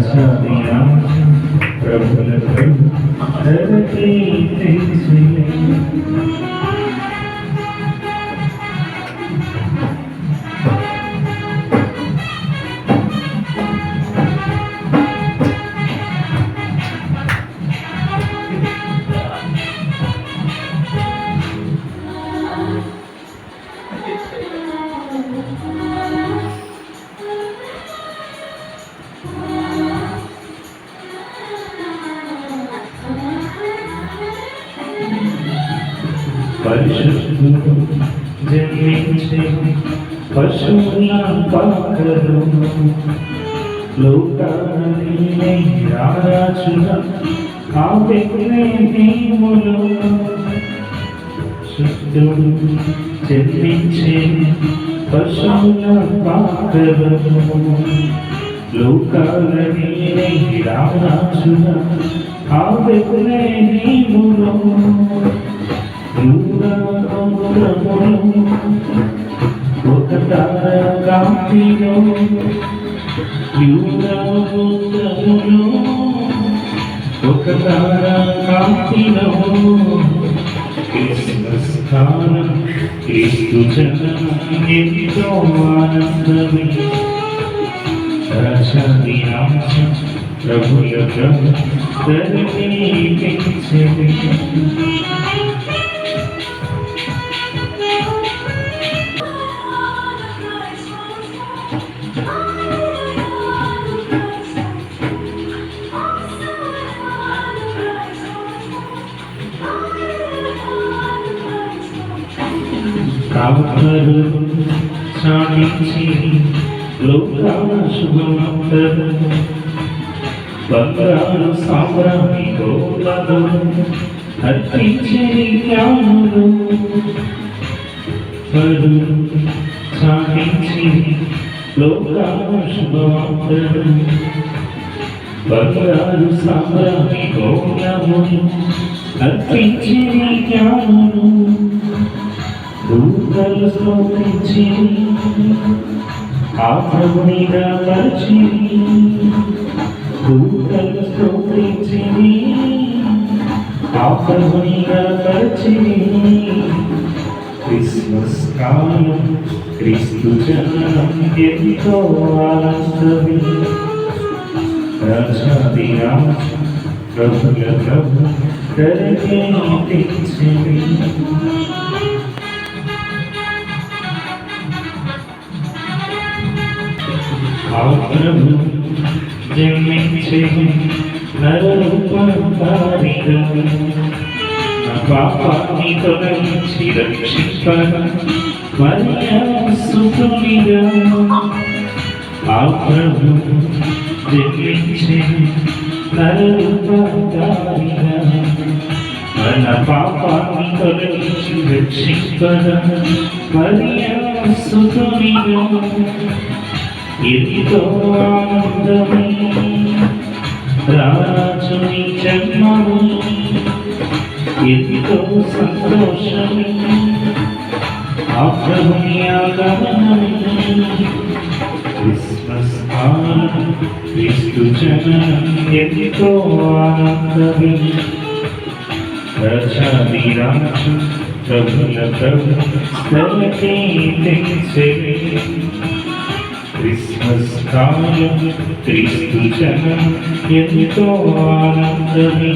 రాజాది రాజు ప్రభుల पशुना पकड़ो लोटाने रारा चुना आवेगने नीमुलो सुतो जन्मिंचे पशुना पकड़ो लोकाने रारा चुना आवेगने नीमुलो తారకాంతిలో యూరములో ఒక తారకాంతిలో క్రిస్మస్ కాలం క్రీస్తు జననం ఎంతో ఆనందమే రాజాది రాజ ప్రభుల ప్రభు పెంచే కావరు సాధించి లోకాల శుభమంతరు బంగారు సామ్రాణి గోపలు అర్పించే జ్ఞానులు. పరు సాధించి లోకాల శుభమంతరు బంగారు సామ్రాణి గోపలు అర్పించే జ్ఞానులు. దూతలు స్తోత్రించి ఆ ప్రభునిగా పరిచి దూతలు స్తోత్రించి ఆ ప్రభునిగా పరిచి క్రిస్మస్ కాలం క్రీస్తు జననం ఎంతో ఆనందమే. రాజాది ప్రభుల ప్రభు ధరకే తెచ్చింది. ఆగ్రహం జన్మించే నరరూపారిగా నా పాపాన్ని తొలగించి రక్షింపన మరియసుతునిగా ఆగ్రహం జన్మించే నరరూపారిగా మన పాపాన్ని తొలగించి రక్షింపన మరియసుతునిగా రాజుని జన్మము ఎంతో సంతోషమే ఆ ప్రభుని ఆగమనమే క్రిస్మస్ కాలం క్రీస్తు జననం ఎంతో ఆనందమే రజాది రాజు ప్రభుల ప్రభు స్థలకి తెచ్చే క్రిస్మస్ కాలం క్రీస్తు జనం ఎంతో ఆనందమే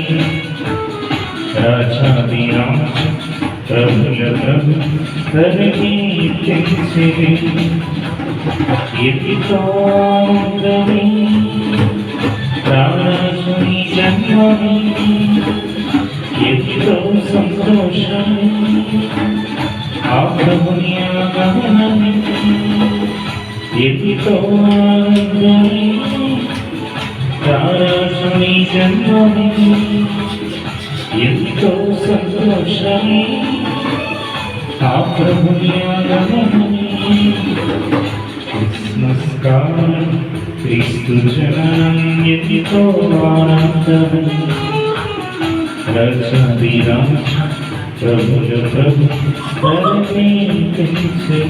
రాజాది రాజ ప్రభుల ప్రభు ధరణి తెచ్చే ఎంతో ఆనందమే రాజుని జన్మమే ఎంతో సంతోషమే ఆ ప్రభుని ఆగమనమే ఎంతో ఆనందమే రాజుని జన్మమే ఎంతో సంతోషమే ఆ ప్రభుని ఆగమనమే క్రిస్మస్ కాలం క్రీస్తు జననం ఎంతో ఆనందమే రక్షది రాజ ప్రభుల ప్రభు ధరణి తెచ్చే